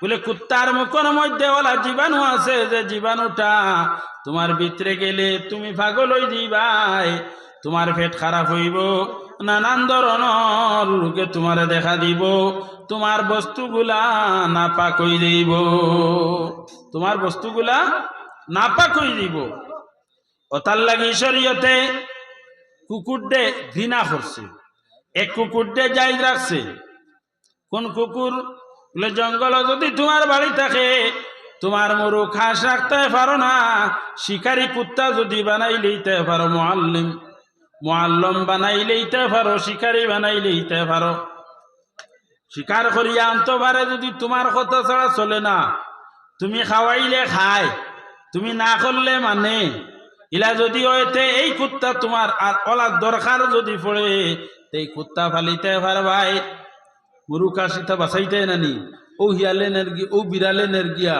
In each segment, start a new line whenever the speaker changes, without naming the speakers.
বলে, কুত্তার মুখের মধ্যে ওলা জীবাণু আছে যে জীবাণুটা তোমার ভিতরে গেলে তুমি পাগল হয়ে যাইবাই তোমার পেট খারাপ হইব, নানান ধরনের রোগে তোমার দেখা দিব। তোমার বস্তুগুলা নাপাক হয়ে দিব তোমার বস্তুগুলা নাপাক হয়ে দিব ওতার লাগি শরীয়তে কুকুরডে ঘৃণা করছে। এক কুকুরডে যাই রাখছে। কোন কুকুর বলে, জঙ্গল যদি তোমার বাড়ি থাকে, তোমার মরু খাস রাখতে পারো না। শিকারি কুত্তা যদি বানাই লইতে পারো মোয়াল্লিম মোয়াল্লম বানাই লইতে পারো, শিকারি বানাই লইতে পারো। শিকার করিয়া আনতে পারে যদি তোমার কথা ছাড়া চলে না। তুমি খাওয়াইলে খায়, তুমি না করলে মানে। ইলা যদি হইতে এই কুত্তা তোমার আর ওলার দরকার যদি পড়ে এই কুত্তা ফালিতে পারবাই। গরু কাশিতা বাঁচাইতে নানি, ও হিয়ালে নেরগি, ও বিড়ালে নেরগিয়া।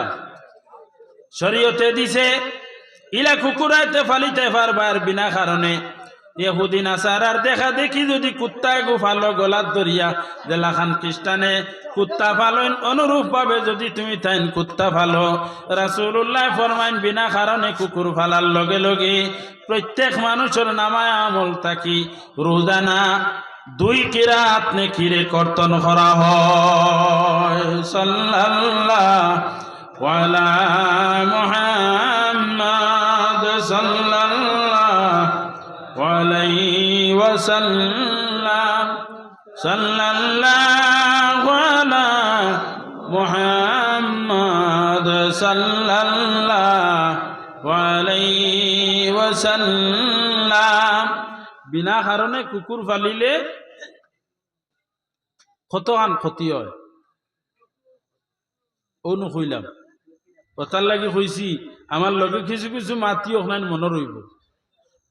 শরীয়তে দিছে, ইলা কুকুরাইতে ফালিতে পারবার বিনা কারণে। এহুদিন আসার আর দেখা দেখি যদি কুত্তায় গু ফালো গলার দরিয়া দেলাখান খ্রিস্টানে কুত্তা ফালন অনুরূপ ভাবে যদি তুমি তাইন কুত্তা ফালো। রাসুল্লাহ ফরমাইন, বিনা কারণে কুকুর ফালার লগে লগে প্রত্যেক মানুষের নামায় আমল থাকি। রোজানা দুই কিরাত নে কিরে কর্তন করা হয়। সাল্লাল্লাহ ওয়ালা মুহাম্মাদ সাল্লাল্লাহ আলাইহি ওয়াসাল্লাম। সাল্লাল্লাহু আলা মুহাম্মাদ সাল্লাল্লাহু আলাইহি ওয়াসাল্লাম। বিনা কারণে কুকুর ফালিলে কত আন ক্ষতি হয়। অনু কইলাম কথার লাগি কইছি আমার লগে কিছু কিছু মাতি ওখানে মনে রইব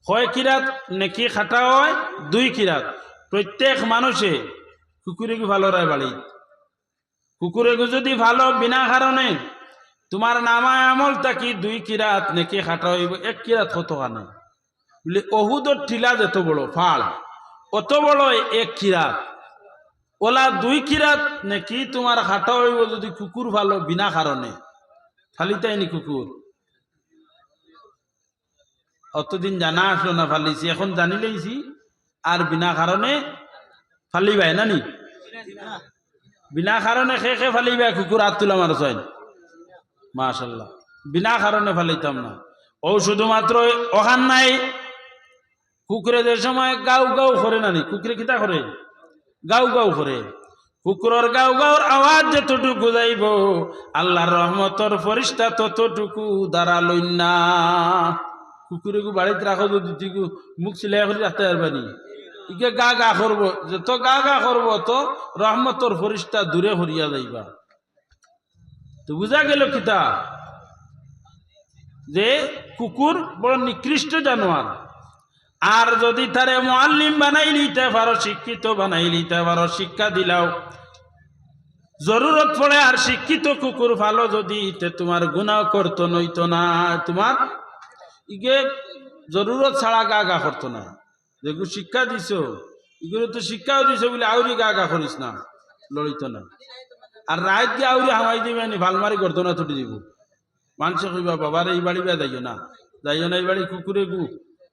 হয় কিরাত নেকি খাটা হয়, দুই কিরাত প্রত্যেক মানুষে কুকুরেকে ভালো রায় বাড়ি কুকুরেকে যদি ভালো বিনা কারণে তোমার নামায় আমল তাকি দুই কিরাত নেকি খাটা হইব, এক কিরাত কত কানা বলে অহুদর টিলা যেত বড়, ফাল। অত বড় এক কিরাত ওলা দুই কিরাত নাকি তোমার খাটা হইব যদি কুকুর ভালো বিনা কারণে? ফালিতাইনি কুকুর। অতদিন জানা আসলো না ফালিছি, এখন জানি লইছি। আর বিনা কারণে ফালিবাই নানি বিনা কারণে খে খে ফালিবাই, কুকুর হাত তুলা মারছ মাশাল্লাহ। বিনা কারণে ফালিতাম না। ও শুধুমাত্র ওখান নাই। কুকুরে যে সময় গাও গাও করে নানি কুকুরে কিতা করে? গাও গাও করে। কুকুরের গাও গাওর আওয়াজ যতটুকু যাইব, আল্লাহর রহমতর ফরিস্তা ততটুকু দাঁড়ালই না। কুকুরে গু বাড়িতে রাখো যদি মুখ সিলাই করে রাখতে পারবানি ইকে গা গা করব, যত গা গা করব তো রহমতর ফরিস্তা দূরে হরিয়া যাইবা। তো বুঝা গেল কিতা? যে কুকুর বড় নিকৃষ্ট জানোয়ার। আর যদি তারে মোয়াল্লিম বানাই নিতে পারো, শিক্ষিত বানাই নিতে পারো, শিক্ষা দিলাও। জরুরত পড়ে আর শিক্ষিত কুকুর ভালো যদি তোমার গুণাও করতো নইতো না, তোমার ইগে জরুরত ছাড়া গা গা করতো না। দেখো, শিক্ষা দিছ ইগুলো তো শিক্ষাও দিছ বলে আউরি গা গা করিস না, লড়িত না। আর রাত দিয়ে আউরি হামাই দিবে নি, ভালমারি করতো না তুটি দিব। মানুষে কইবা, বাবার, এই বাড়ি বা যাইও না যাইও না, এই বাড়ি কুকুরে গু।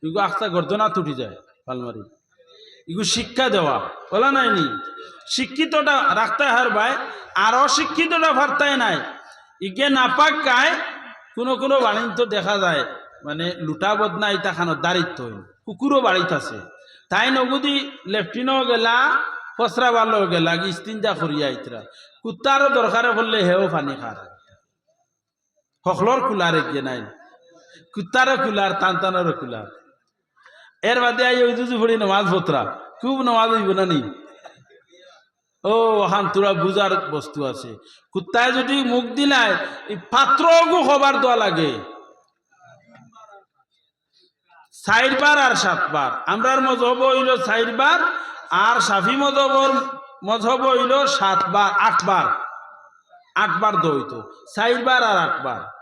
ইগু আস্তা গর্দনা তুটি যায় ভালমারি ইগু শিক্ষা দেওয়া, বলা নাই নি? শিক্ষিতটা রাখতে হার ভাই, আর অশিক্ষিতটা ভারতায় নাই। ইগে নাপাক কায় কোনো কোনো বাণিজ্য দেখা যায় মানে লুটা বদনা ইতা খানোর দারিত্ব কুকুরও বাড়িতে আছে। তাই নগুদি লেফটিনও গেলা ফসরা বালো গেলা ইস্তিনজা করিয়া ইতরা কুত্তারও দরকারে বললে হেও পানি খার সকলর কুলারে গিয়ে নাই। কুত্তারও কুলার টান টানেরও কুলার এর বাদে আই ওই দুজু ভরি নমাজ ভত্রা খুব নমাজ হইব না নি? ও, হান তোরা বুজার বস্তু আছে। কুত্তায় যদি মুখ দিলায় এই পাত্রগু হবার দোয়া লাগে। চারবার আর সাতবার। আমরার মজহব হইল চারবার আর সাফি মজহবর মজহব হইল সাতবার, আটবার। আটবার দইতো চারবার আর আটবার।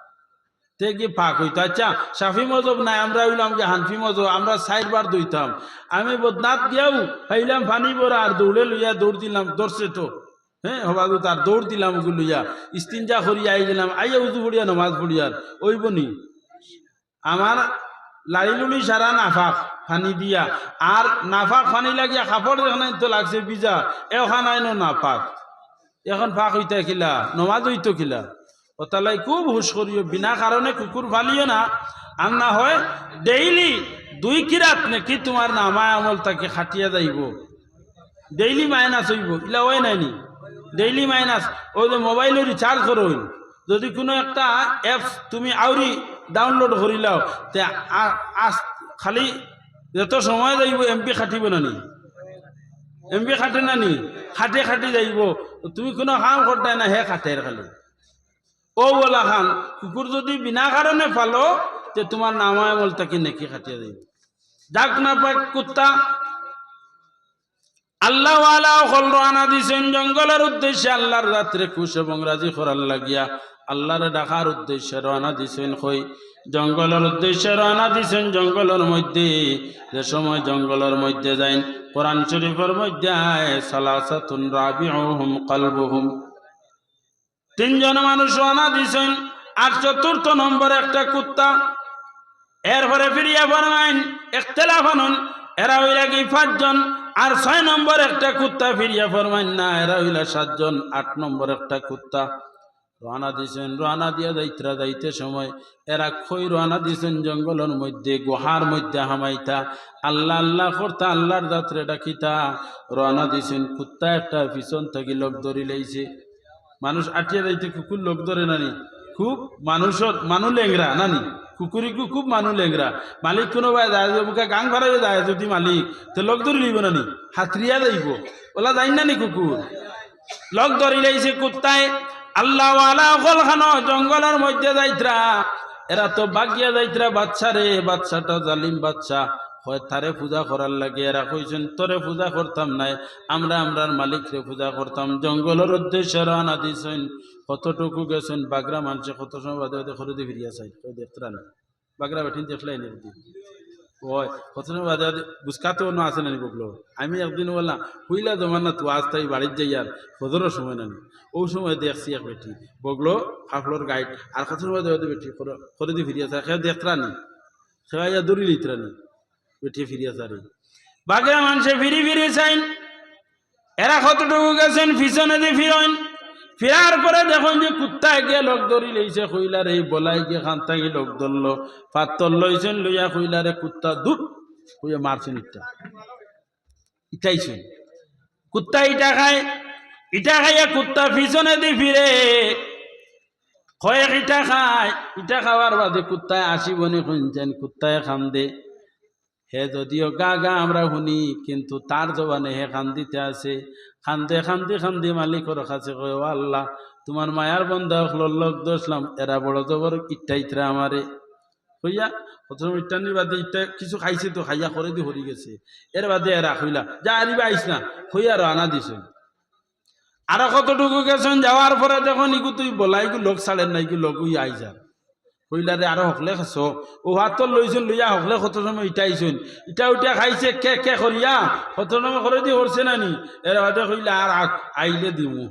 তে কি পাক হইতো। আচ্ছা সাফি মজব নাই, আমরা হইলাম যে হানফি মজব, আমরা চারবার দইতাম। আমি বদনাথ গিয়াও হইলাম ফানি বড় আর দৌড়ে লইয়া দৌড় দিলাম দৌড়ছে তো। হ্যাঁ হবাদু তার দৌড় দিলাম গুলুইয়া ইস্তিনজা করিয়া আই দিলাম আইয়া উজু পড়িয়া, নমাজ পড়িয়ার। ওই বনি। আমার লুড়ি সারা নাফাক ফানি দিয়া। আর নাফাক ফানি লাগিয়া কাপড় যেখানে তো লাগছে বিজা। এখান আইনো নাফাক। এখন ফাঁক হইতে খিলা নমাজ হইতো খিলা ওতালাই খুব হুশ করিও, বিনা কারণে কুকুর ফালিও না। আর না হয় ডেইলি দুই কিরাত নাকি তোমার নামায় আমল তাকে খাটিয়া যাইব। ডেইলি মাইনাস হইব, ইলা ওই নাইনি ডেইলি মাইনাস, ওই যে মোবাইলে রিচার্জ করো যদি কোনো একটা অ্যাপস তুমি আউরি ডাউনলোড করিলাও তে আস- খালি যত সময় যাইব এমপি খাটিব নানি এমপি খাটে নানি খাটে খাটি যাইব। তুমি কোনো কাম করতে না, হে খাটের খালি। ও বলা খান কুকুর যদি বিনা কারণে ফালো তে তোমার নামায় তাকে নেকি খাটিয়া যাইব ডাক না পাক কুত্তা। আল্লাহ হল রানা দিছেন জঙ্গলের উদ্দেশ্যে আল্লাহর রাত্রে খুশ এবং রাজি করার লাগিয়া। আল্লাহর ডাকার উদ্দেশ্যে রানা দিছেন কই জঙ্গলের উদ্দেশ্যে রানা দিছেন জঙ্গলের মধ্যে। যে সময় জঙ্গলের মধ্যে যাইন কোরআন শরীফের মধ্যে আয় সালাসাতুন রাবিউহুম কলবুহুম। তিনজন মানুষ রানা দিছেন আর চতুর্থ নম্বর একটা কুত্তা। এরপরে ফিরিয়া ফরমাইন একতলাফ আনুন। এরা হইলা কি পাঁচজন। আর ছয় নম্বর একটা কুত্তা ফিরিয়া ফরমাইন, না, এরা হইলা সাতজন। আট নম্বর একটা কুত্তা। রানা দিছেন রানা দিয়া যাইতরা যাইতে সময় এরা খই রানা দিছেন জঙ্গলের মধ্যে, গুহার মধ্যে হামাইতা। আল্লাহ আল্লাহ করতা, আল্লাহর যাত্রে ডাকিতা। রানা দিছেন কুত্তা একটা পিছন থেকে লোক ধরি লাইছে মানুষ আটিয়া যাইতে কুকুর লোক ধরে নানি। খুব মানুষের মানু লেংরা নানি। কুকুরিকু খুব মানু লেংরা। মালিক কোনো ভাই যায় বুকা গাং ভাড়াই যায় যদি মালিক, তো লোক ধরি লইব নানি। হাতরিয়া যাইব ওলা যাই নানি কুকুর লোক ধরি লাইছে কুত্তায় আল্লাহ জঙ্গলের মধ্যে যাইত্রা এরা তো বাগিয়া যাইত্রা বাচ্চা রে বাচ্চাটা জালিম বাচ্চা। হয়, তারে পূজা করার লাগে। এরা কইছেন, তোরে পূজা করতাম নাই, আমরা আমরার মালিকরে পূজা করতাম। জঙ্গলের উদ্দেশ্যে রানা দিছেন। কতটুকু গেছেন? বাগরা মানুষে কত সময় বাদে বাদে খরদি ফিরিয়া চাই। কেউ দেখতরা না। বাগরা বেঠিন দেখলাই নেই ওই, কত সময় বাদে বাদে বুসকাতেও না আছে নানি বকলো। আমি একদিন বললাম, হুইলা জমানা তো আজ তাই বাড়ির যাই আর ফজরের সময় নানি ও সময় দেখছি এক বেটি। বগলো হাফলোর গাইড, আর কত সময় বাদে বাদে বেটি খরদি ফিরিয়া চাই। খেয়ে দেখতরা নি খেয়া দৌড়ি লিতরা নি। বেটি ফিরিয়া চারি বাগরা মানুষে ফিরি ফিরি চাইন। এরা কতটুকু গেছেন পিছনে দিয়ে ফিরন ফিরার পরে দেখুন যে কুত্তা গিয়ে লোক ধরি লইছে, কইলার এই বলাই গিয়ে খান্তা গিয়ে লোক ধরলো। পাত্তর লইছেন, লইয়া কইলারে, কুত্তা দুপ কইয়া মারছেন ইটা ইটাইছেন। কুত্তা ইটা খায়, ইটা খাইয়া কুত্তা পিছনে দি ফিরে, কয়েক ইটা খায়। ইটা খাওয়ার বাদে কুত্তায় আসিবনি শুনছেন কুত্তায় খাম দে হে যদিও গা গা আমরা শুনি, কিন্তু তার জবানে হে খান্দিতে আছে। খান্দে, খান্দি খান্দি মালিকর কাছে কয় "ও আল্লাহ তোমার মায়ার বন্ধা লোক দোষলাম এরা বড় জবর ইট্টা ইটরা আমারে হইয়া প্রথম ইটানি বাদে ইটা কিছু খাইছে তো, খাইয়া করে দি হরি গেছে। এর বাদে এরা হইলা যা আনিবা আইস না। হইয়া রানা দিছেন আরও কতটুকু গেছেন যাওয়ার পরে দেখুন ইগু তুই বলাই লোক ছাড়েন নাই গু লোক উই আইসার কইলারে আরও হকলে খাস ও হাত লইছেন লইয়া হকলে কত সময় ইটাইছেন ইটা উঠা খাইছে, কে কে করিয়া? কত সময় করে দি হরছে নানি? এর বাদে কইলা আর আইলে দিমু।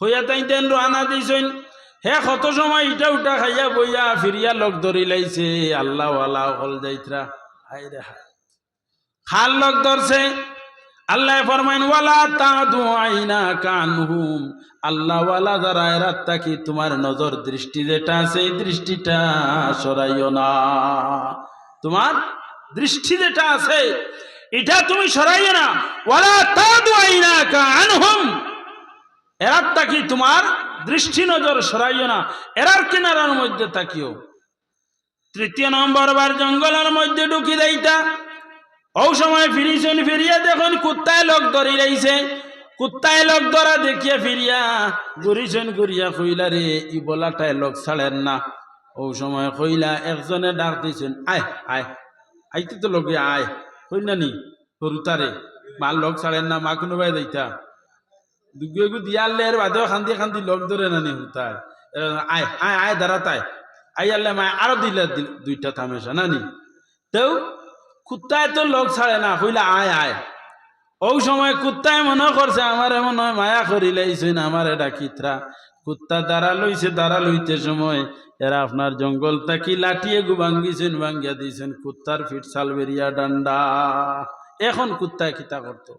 হইয়া তাই তেন রানা দিছেন হে কত সময় ইটা উঠা খাইয়া বইয়া ফিরিয়া লোক ধরি লাইছে? আল্লাহ আল্লাহ হল যাইত্রা হাই রে হাই খাল লোক ধরছে আল্লাহ ফরমাইন ওয়ালা তাদু আইনা কানহুম আল্লাহ ওয়ালা যারা এরা তাকি তোমার নজর দৃষ্টি যেটা সেই দৃষ্টিটা সরাইও না। তোমার দৃষ্টি যেটা আছে, এটা তুমি সরাইও না। ওয়ালা তাদু আইনা কানহুম এরার তাকি তোমার দৃষ্টি নজর সরাইও না। এরার কিনারার মধ্যে তাকিও। তৃতীয় নম্বর বার জঙ্গলের মধ্যে ঢুকি দেইতা। ও সময় ফিরিছেন, ফিরিয়া দেখুন কুত্তায় লোক ধরি রইছে কুত্তায় লোক ধরা দেখিয়া ফিরিয়া ঘুরিছেন ঘুরিয়া কইলা রে ই বলাটায় লোক ছাড়েন না। ও সময় কইলা, একজনে ডাক দিছেন আয় আয়, আইতে তো লোকে আয়। কই না হরুতারে মার লোক ছাড়েন না, মা কোনো ভাই দিতা দুগুগু দিয়ালে এর বাদেও খান্দি খান্দি লোক ধরে না নি হুতায় আয় আয় আয় দাঁড়াতায় আই আল্লাহ মায় আরও দিলে দুইটা থামেশা না নি তেও, কুত্তায় তো লোক ছাড়ে না। কইলা, আয় আয়। ওই সময় কুত্তায় মনে করছে, আমার মনে হয় মায়া করি লাইছেন, আমার এটা কিত্রা কুত্তা দাঁড়া লইছে, দাঁড়া লইতে সময়, এরা আপনার জঙ্গল তাকি লাঠিয়ে গু ভাঙ্গিছেন, ভাঙ্গিয়া দিয়েছেন কুত্তার ফিট সাল বেরিয়া ডান্ডা। এখন কুত্তা কিতা করতো?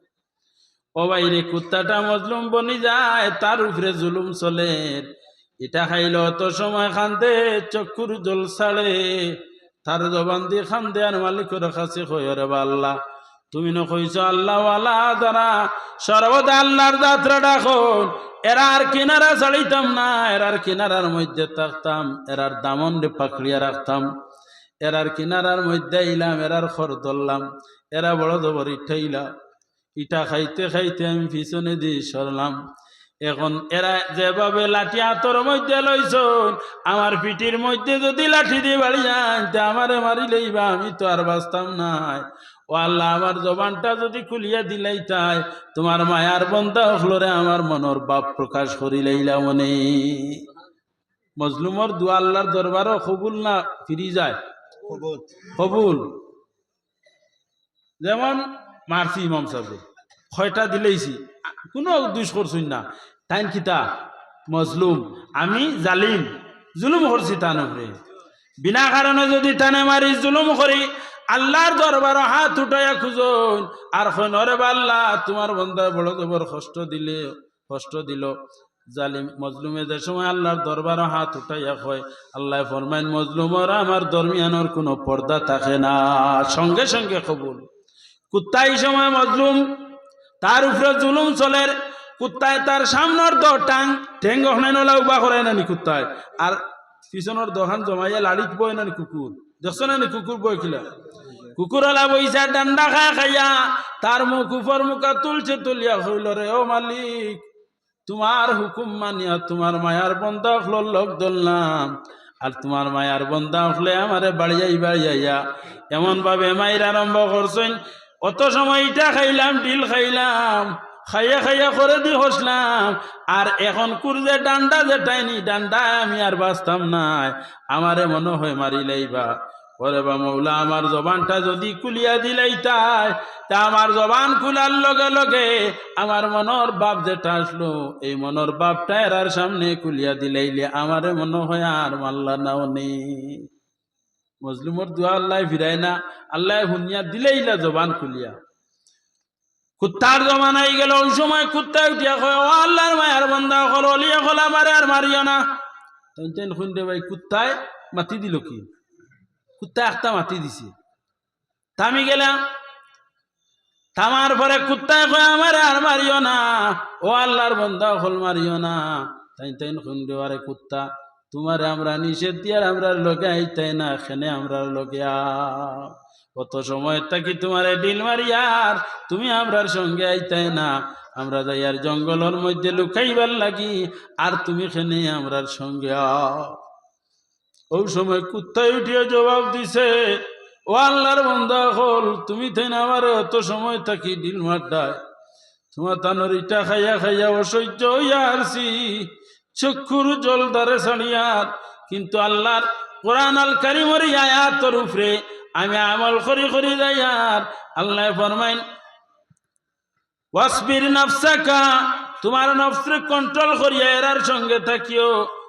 ও বাইরে কুত্তাটা মজলুম বনি যায়, তার উপরে জুলুম চলে। এটা খাইল অত সময় খান্দে, চক্ষুর জল ছাড়ে। তার জবান দিয়ে খান্দে, আর মালিকের কাছে কয়রে বা আল্লাহ তুমি না কইছ আল্লাহ দ্বারা সর্বদা আল্লাহর যাত্রা ডাকুন এরার কিনারা ছাড়িতাম না এরার কিনারার মধ্যে থাকতাম এরার দামন রে পাকড়িয়া রাখতাম এরার কিনারার মধ্যে ইলাম এরার খর ধরলাম, এরা বড় জবর ইঠাইলা ইটা খাইতে খাইতে আমি পিছনে দিয়ে সরলাম। এখন এরা যেভাবে লাঠি হাতর মধ্যে লইছন, আমার পিঠির মধ্যে যদি লাঠি দিয়ে বাড়ি তা আমারে মারি লইবা আমি তো আর বাঁচতাম নাই। ও আল্লাহ আমার জবানটা যদি খুলিয়া দিলাই তাই তোমার মায়ার বন্ধা হলরে আমার মনের বাপ প্রকাশ করি লইলা মনে মজলুমর দু আল্লাহর দরবারও কবুল না ফিরি যায়? কবুল। যেমন মারছি ইমাম সাহেব ছয়টা দিলেইছি? কোনো দুষ করছুন না। তাইন কিতা? মজলুম আমি জালিম জুলুম করছি তান উপরে বিনা কারণে যদি টানে মারি জুলুম করি আল্লাহর দরবার হাত উঠাইয়া খুঁজন। আর নরে আল্লাহ তোমার বন্ধায় বড় জবর কষ্ট দিলে, কষ্ট দিল। জালিম, মজলুমে যে সময় আল্লাহর দরবার হাত উঠাইয়া কয়, আল্লাহ ফরমাইন মজলুমর আমার দরমিয়ানোর কোনো পর্দা থাকে না। সঙ্গে সঙ্গে কবুল। কুত্তাই সময় মজলুম, তার উপরে জুলুম চলে। কুত্তায় তার সামনের দ টাং ঠেং গহনাই নলা উবা করে নানি কুত্তায়। আর পিছনের দোকান জমাইয়া লাড়িত বই নানি কুকুর। দেখছ নানি কুকুর খিলা? কুকুরলা বইসা ডান্ডা খা খাইয়া, তার মুখ উপর মুখা তুলছে, তুলিয়া হইল রে ও মালিক। তোমার হুকুম মানিয়া তোমার মায়ার বন্ধা হলো লোক ধরলাম। আর তোমার মায়ার বন্ধা হলে আমারে বাড়িয়াই বাড়িয়াইয়া এমন ভাবে মায়ের আরম্ভ করছেন। অত সময় ইটা খাইলাম, ডিল খাইলাম, খাইয়া খাইয়া করে দি হসলাম। আর এখন কুরজে ডান্ডা যে টাইনি ডান্ডা আমি আর বাঁচতাম নাই। আমারে মনে হয় মারি ওরে বা মৌলা, আমার জবানটা যদি কুলিয়া দিলাই তাই। তা আমার জবান খুলার লগে লগে আমার মনের বাপ যেটা আসলো, এই মনের বাপটা এরার সামনে কুলিয়া দিলাইলে আমারে মনে হয় আর মাল্লা নাও নেই। মজলুমর দোয়া আল্লাহ ফিরাই না, আল্লাহ হুনিয়া দিলেইলা জবান খুলিয়া। কুত্তার জমানাই গেল, ওই সময় কুত্তা উঠিয়া কয়, ও আল্লাহর মায়ার বন্ধা কল অলিয়া কল আমারে আর মারিও না। তেন শুনতে ভাই কুত্তায় মাতি দিল কি? কুত্তা একটা মাতি দিছে। থামি গেলাম। থামার পরে কুত্তায় কয়, আমার আর মারিও না। ও আল্লাহর বন্ধা হল মারিও না। তাই তাই শুনতে আরে কুত্তা। তোমারে আমরা নিষেধ দিয়ার আমরা লোকে আইতাই না, এখানে আমরার লোকে। কত সময় থাকি তোমারে ডিল মারিয়ার, তুমি আমরার সঙ্গে আইতাই না। আমরা যাই আর জঙ্গলের মধ্যে লুকাইবার লাগি, আর তুমি এখানে আমরার সঙ্গে আও ওই সময় কুত্তায় উঠিয়ে জবাব দিছে, ও আল্লাহর বন্ধা হল, তুমি থেন আমার অত সময় থাকি ডিল মারডায় তোমার তানোর ইটা খাইয়া খাইয়া অসহ্য হইয়া আসছি চক্ষুর জল দ্বারে ছাড়িয়ার কিন্তু আল্লাহর কোরআন আল কারি কারিমর এই আয়াতর উপরে আমি আমল করি করি যাইয়ার আল্লাহ ফরমাইন, ওয়াসবির নফসাকা, তোমার নফসরে কন্ট্রোল করিয়া এরার সঙ্গে থাকিও।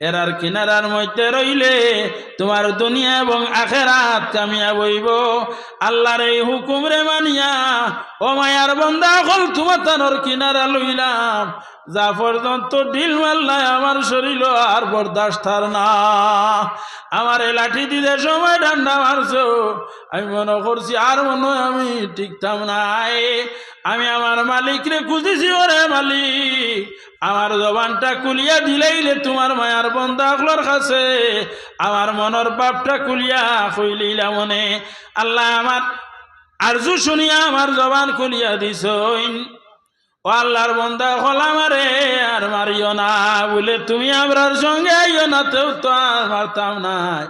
এরার কিনারার মধ্যে রইলে তোমার দুনিয়া এবং আখেরাত কামিয়া বইব আল্লাহর এই হুকুম রে মানিয়া, ও মায়ার বন্দা হল তোমার কিনারা লইলাম। যা পর্যন্ত ডিল মাল্লাই আমার শরীর আর বরদাস্ত না। আমার এই লাঠি দিতে সময় ডান্ডা মারছো আমি মনে করছি আর মনে আমি টিকতাম নাই। আমি আমার মালিকরে খুঁজেছি ওরে মালিক। আমার জবানটা কুলিয়া দিলেইলে তোমার মায়ার বন্ধাগুলোর কাছে। আমার মনের বাপটা কুলিয়া কইলিলা মনে। আল্লাহ আমার আরজু শুনিয়া আমার জবান খুলিয়া দিছইন ও আল্লাহর বন্ধা হল আমারে আর মারিও না। বলে, তুমি আমরার সঙ্গে আইও না তেও তো আর মারতাম নাই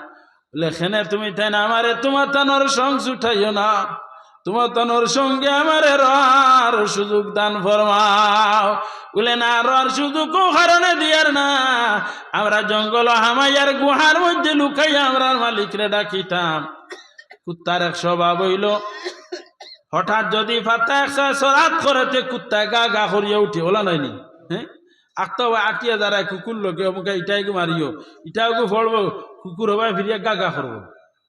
বলে লেখেনে তুমি তাই না আমারে, তোমার তানোর সং ছুটাইও না। তোমার তানোর সঙ্গে আমারে রার সুযোগ দান ফরমাও। বলে, না রার সুযোগ কারণে দিয়ার না। আমরা জঙ্গল হামাইয়ার গুহার মধ্যে লুকাই আমরা মালিকরে ডাকিতাম। কুত্তার এক স্বভাব হইল হঠাৎ যদি ফাতা একশো সরাত করেতে কুত্তা গা গা করিয়া উঠে, ওলা নয়নি হ্যাঁ আটটা আটিয়া দাঁড়ায় কুকুর লোকে, অমুকে ইটাই মারিও, ইটাও গো ফলবো, কুকুর হবাই ফিরিয়া গা গা করব।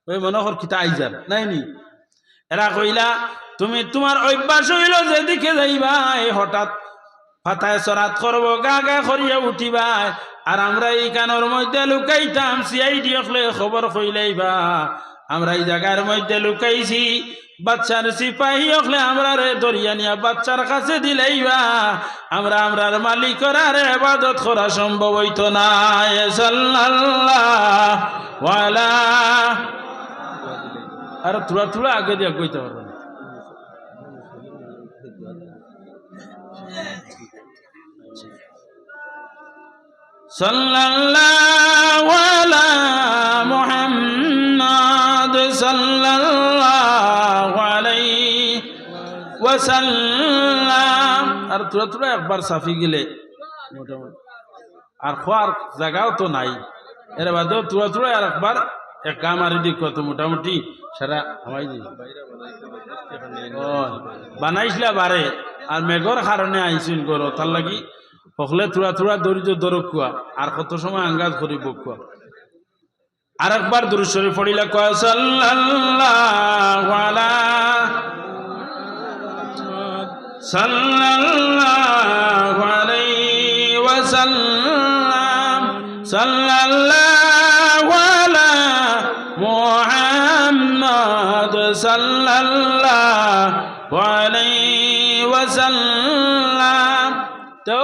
ওই মনে কর কিতা আইজার, নাই নি? এরা কইলা, তুমি তোমার অভ্যাস হইল যেদিকে যাইবা হঠাৎ ফাতায় সরাত করব, গা গা করিয়া উঠিবা আর আমরা এই কানোর মধ্যে লুকাইতাম, সিআইডি খবর কইলাইবা, আমরা এই জায়গার মধ্যে লুকাইছি বাচ্চার সিপাহী হলে আমরা রে দরিয়া নিয়া বাচ্চার কাছে দিলাইবা আমরা আমরার মালিকর আর এবাদত করা সম্ভব হইতো না আর থোড়া থোড়া আগে দিয়া কইতে পারব। সাল্লাল্লাহু আলা মুহাম্মাদ সাল্লাল্লাহু ওয়াসাল্লাম আর থোড়া থোড়া একবার সাফি গেলে। মোটামুটি আর খোয়ার জায়গাও তো নাই। এর বাদেও তুরা তুরা আর একবার এক কাম আর দিক কত মোটামুটি। সারা হামাই দি ও, বানাইছিলা বারে। আর মেঘর কারণে আইছিল গর। তার লাগি হকলে তুরা তুরা দরিদ্র দরক কুয়া আর কত সময় আঙ্গাজ করিব কুয়া আর একবার দুরুশ্বরী পড়িলা কয় সাল্লাল্লাহু আলা সাল্লাল্লাহু আলাইহি ওয়াসাল্লাম, সাল্লাল্লাহু আলা মুহাম্মদ সাল্লাল্লাহু আলাইহি তো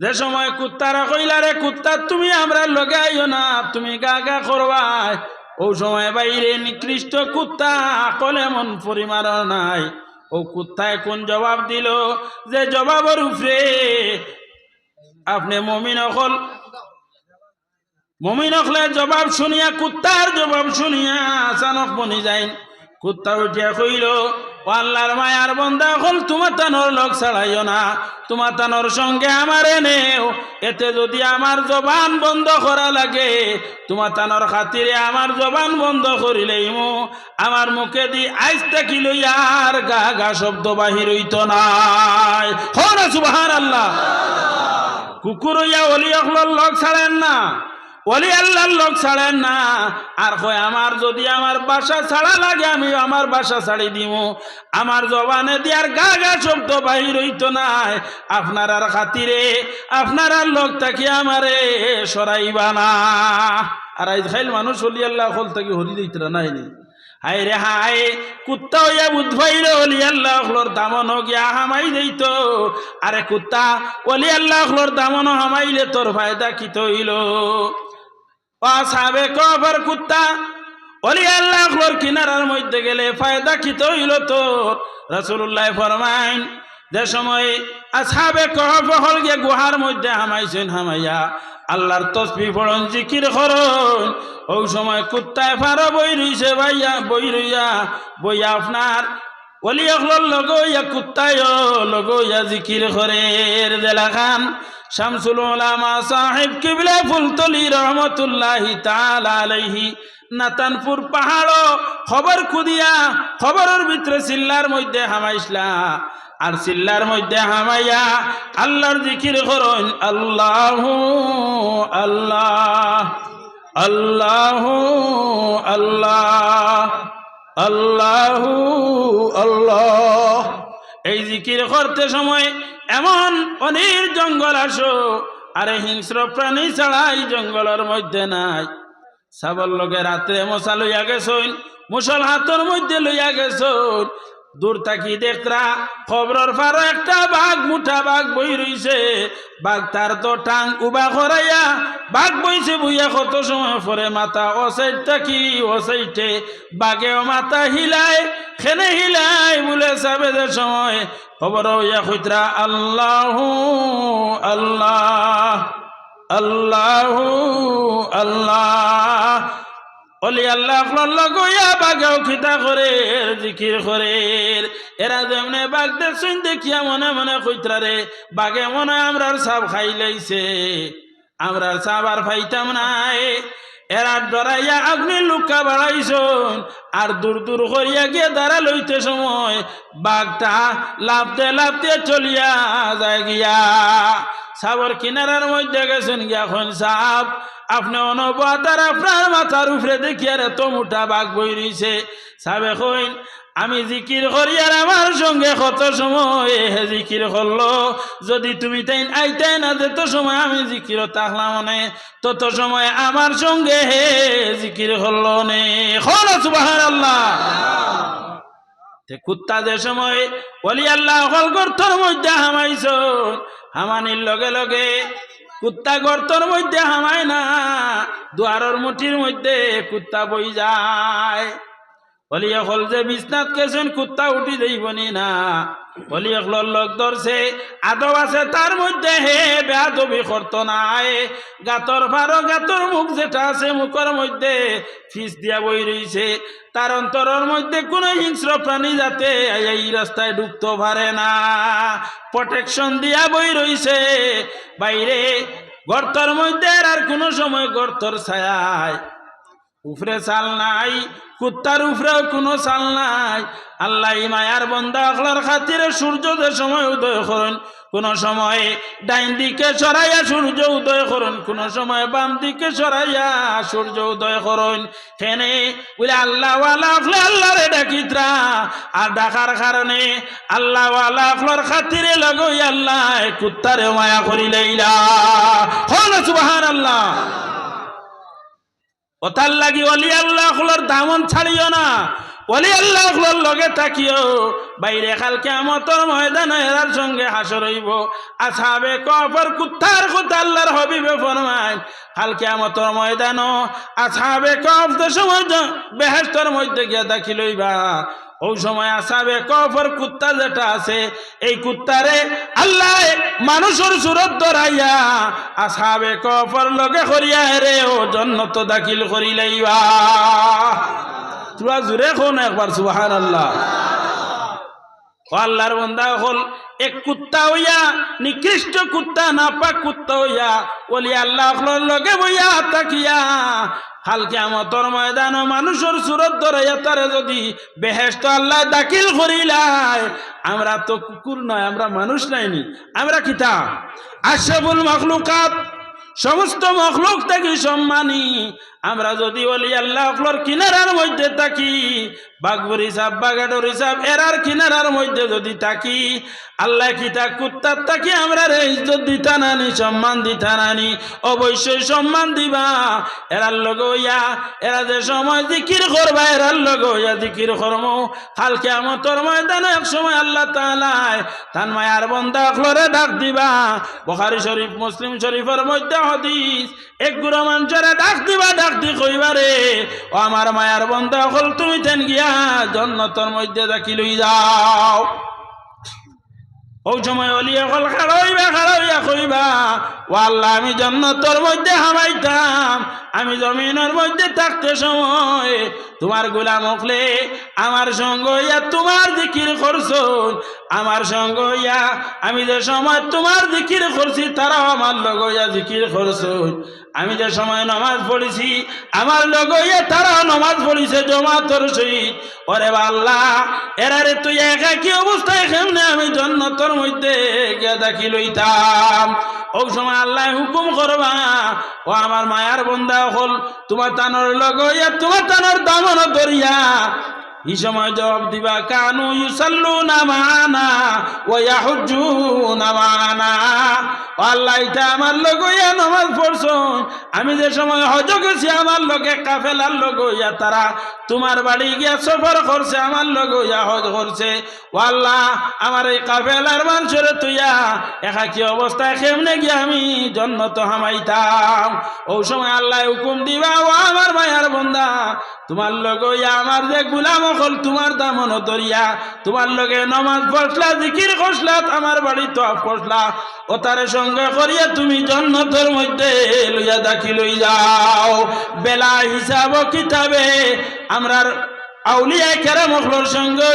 যে সময় কুত্তারা কইলা রে কুত্তা, তুমি আমরা লগাইও না, তুমি গা গা করবাই। ও সময় বাইরে নিকৃষ্ট কুত্তা কলে মন পরিমাণ নাই। ও কোথায় কোন জবাব দিল? যে জবাবের উপরে আপনি মমিন অকল। মমিন অকলে জবাব শুনিয়া, কুত্তার জবাব শুনিয়া আচানক বনি যায় কুত্তা উঠিয়া কইল আল্লাহর মায়ার বন্দা হল তোমার তানোর লোক ছাড়াইও না। তোমার তানোর সঙ্গে আমার এনেও এতে যদি আমার জবান বন্ধ করা লাগে, তোমার তানোর খাতিরে আমার জবান বন্ধ করিলেই মু। আমার মুখে দি আইস থাকি লইয়ার গা গা শব্দ বাহির হইত নাই। হরা সুবাহান আল্লাহ কুকুর হইয়া অলি অকলর লোক ছাড়েন না। অলি আল্লাহর লোক ছাড়েন না। আর কয় আমার যদি আমার বাসা ছাড়া লাগে আমি আমার বাসা ছাড়ি দিব আমার জবানে দিয়ার গা গা শব্দ বাহির হইত নাই। আপনার আর খাতিরে, আপনার আর লোক থাকি আমারে সরাইবা না? আর আজ খাইল মানুষ অলি আল্লাহ হল থাকি হরি দিত নাই নি। হাই রে হাই কুত্তা হইয়া বুধবাইরে অলি আল্লাহ দামন গিয়া হামাই দেইত। আরে কুত্তা অলি আল্লাহ দামন হামাইলে তোর ফায়দা কি তৈল? সাবে কবর কুত্তা। অলি আল্লাহ হলোর কিনারার মধ্যে গেলে ফায়দা কি তৈল তোর রসুল্লাহ ফরমাইন, যে সময় আসাবে কহফ হল গিয়ে গুহার মধ্যে হামাইছেন হামাইয়া, আল্লাহর তসবি পড়ন, জিকির করন। ওই সময় কুত্তায় ফারা বই রইছে ভাইয়া, বই রইয়া বইয়া আপনার কুত্তায় ফুলতলি নাতানপুর পাহাড়, খবর খুদিয়া, খবরের ভিতরে চিল্লার মধ্যে হামাইসলা। আর চিল্লার মধ্যে হামাইয়া আল্লাহর জিকির করুন, আল্লাহ আল্লাহ আল্লাহ আল্লাহ। আল্লাহ আল্লাহ। এই জিকির করতে সময় এমন অনেক জঙ্গল আসো, আরে হিংস্র প্রাণী ছাড়াই জঙ্গলের মধ্যে নাই। সাবল লগে রাত্রে মশা লইয়া গেছইন মুসল হাতর মধ্যে লইয়া গেছইন দূর থাকি দেখরা, খবরের ফারো একটা বাঘ, মুঠা বাঘ বই রইছে। বাঘ তার তো টাং উবা করাইয়া বাঘ বইছে বইয়া কত সময় পরে মাথা ও সাইড থাকি সাইডে বাঘেও মাথা হিলায় খেনে হিলাই বলে সাবেদের সময়। খবর হইয়া খুতরা আল্লাহ আল্লাহ আল্লাহ আল্লাহ। অলি আল্লাহ লগইয়া বাগেও খিতা করে জিকির করে। এরা যেমনে বাঘ দেখছেন, দেখিয়া মনে মনে কইতরা রে, বাঘে মনে আমরার সাপ খাই লাইছে আমরার সাপ আর ফাইতাম নাই। এরা ডরাইয়া আপনি লুকা বাড়াইছন, আর দূর দূর করিয়া গিয়ে দাঁড়া লইতে সময়, বাঘটা লাভতে লাভতে চলিয়া যায় গিয়া। সাবর কিনারার মধ্যে গেছেন গিয়া এখন সাপ। আপনি অনবাতার আপনার মাথার উপরে দেখিয়ার এত মোটা বাঘ বই রইছে। সাবে কইন আমি জিকির করি আর আমার সঙ্গে কত সময় জিকির করল? যদি তুমি তাই আইতাই না যেত সময় আমি জিকির তাহলাম মনে তত সময় আমার সঙ্গে হে জিকির করল নে। হল সুবাহ আল্লাহ কুত্তা যে সময় বলি, আল্লাহ হল গর্তর মধ্যে হামাইছ। হামানির লগে লগে কুত্তা গর্তর মধ্যে হামায় না, দুয়ারর মুঠির মধ্যে কুত্তা বই যায়। বলিয়া হল যে বিছনাত কেছেন কুত্তা উঠি দেইবনি না। বলিয়া হল লোক ধরছে, আদব আছে তার মধ্যে হে, বেয়াদবি করতো নাই। গাতর ফারো গাতর মুখ যেটা আছে মুখের মধ্যে ফিস দিয়া বই রইছে তার অন্তরের মধ্যে কোনো হিংস্র প্রাণী যাতে এই রাস্তায় ঢুকতে পারে না। প্রোটেকশন দিয়া বই রইছে বাইরে গর্তর মধ্যে আর কোনো সময় গর্তর ছায় উফরে চাল নাই, কুত্তার উফরেও কোনো চাল নাই। আল্লাহ মায়ার বন্দা আখলার খাতিরে সূর্য যে সময় উদয় করুন, কোন সময় ডাইন দিকে সরাইয়া সূর্য উদয় করুন, কোন সময় বাম দিকে সরাইয়া সূর্য উদয় করুন। হেনে বলে আল্লাহ আফলে আল্লাহরে ডাকিত্রা। আর ডাকার কারণে আল্লাহ আফলার খাতিরে লগই আল্লাহ কুত্তারে মায়া করিলেইলা হল সুবাহান আল্লাহ ওতার লাগি অলি আল্লাহ হলোর দামন ছাড়িও না। অলি আল্লাহ লগে থাকিও। বাইরে কালকে কেমতর ময়দান এরার সঙ্গে হাসর হইব। আসাবে কফর কুত্তার কুতাল্লার হবি হবিবে ফরমায় কালকে আমতর ময়দান আসাবে কফ সময় বেহেস্তর মধ্যে গিয়া দাখিল হইবা। ওই সময় আসাবে কফর কুত্তা যেটা আছে, এই কুত্তারে আল্লাহ মানুষের সুরত ধরাইয়া আসাবে কফর লগে করিয়া রে, ও জন্নত দাখিল করিলাইবা। তুয়া জুড়ে কোন একবার সুবাহান আল্লাহ আল্লাহর বন্দা হল এক কুত্তা হইয়া, নিকৃষ্ট কুত্তা, নাপাক কুত্তা হইয়া, বলি, আল্লাহ লগে বইয়া তাকিয়া হালকে আমতর ময়দান মানুষের সুরত ধরাইয়া তারে যদি বেহেস্ত আল্লাহ দাখিল করিলাই আমরা তো কুকুর নয়, আমরা মানুষ নাইনি, আমরা কিতা আশাবুল মখলুকাত সমস্ত মখলুক থাকি সম্মানী। আমরা যদি বলি, আল্লাহ আপনার কিনারার মধ্যে থাকি বাঘবর হিসাব বাগাডোর হিসাব এরার কিনারার মধ্যে যদি থাকি, আল্লাহ কিতা কুত্তার থাকি? আমরা রে ইজ্জত দিতা নানি, সম্মান দিতা নানি, অবশ্যই সম্মান দিবা। এরার লগ ইয়া এরা যে সময় জিকির করবা, এরার লগ ইয়া জিকির কর্ম। কালকে আমতর ময়দানে এক সময় আল্লাহ তালায় তান মায়ার বন্দা আখলরে ডাক দিবা। বখারি শরীফ, মুসলিম শরীফের মধ্যে হদিস। এক গুরু মানুষের ডাক দিবা, ডাক দি কইবারে ও আমার মায়ার বন্ধা হল তুমি তেন গিয়া জন্নতর মধ্যে দেখি লই যাও। ও সময় অলিয়া কল খাড়াইবা খাড়াইয়া আল্লাহ আমি জন্নতর মধ্যে হামাইতাম আমি জমিনের মধ্যে থাকতে সময়। তোমার গোলাম হকলে আমার সঙ্গ ইয়া তোমার দিকির করছুন আমার সঙ্গ ইয়া আমি যে সময় তোমার দিকির করছি, তারাও আমার লগ ইয়া দিকির করছ। আমি যে সময় নমাজ পড়েছি, আমার ইয়া তারাও নমাজ পড়িছে জমা তোর সহিত। ওরে আল্লাহ এরারে তুই একা কি অবস্থায় কেমনে আমি জন্নতর মধ্যে গিয়া দেখি লইতাম। ওই সময় আল্লাহ হুকুম করবা, ও আমার মায়ার বন্দা হল, তোমার তানোর ইয়া তোমার তানোর দামন দরিয়া এই সময় জবাব দিবা, কানু ইউসাল্লু নামানা ও ইয়াহুজ্জু নামানা আল্লাহ, এটা আমার লোক নমাজ আমি যে সময় হজ গেছি আমার লোকে কাফেলার লোক ইয়া তারা তোমার বাড়ি গিয়া সফর করছে, আমার লোক ইয়া হজ করছে। আল্লাহ আমার এই কাফেলার মানুষের তুইয়া একা কি অবস্থায় কেমনে গিয়া আমি জন্নত হামাইতাম? ও সময় আল্লাহ হুকুম দিবা, ও আমার মায়ার বন্দা, তোমার লোক ইয়া আমার যে গুলাম হল তোমার দামন দরিয়া তোমার লোকে নমাজ পড়লা, জিকির খসলাত আমার বাড়ি তো খসলা ও তার সঙ্গে করিয়া তুমি জন্নতর মধ্যে লইয়া দাখিল হই যাও বেলা হিসাব কিতাবে আমরার আউলিয়া কেরা মখলোর সঙ্গে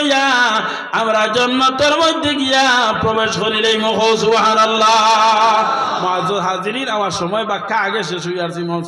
আমরা জন্মতের মধ্যে গিয়া প্রবেশ করিলেই মহ, সুবহানাল্লাহ। মাযুর হাজিরিন আমার সময় বাক্যা আগে শেষ হইয়াছি মঞ্চ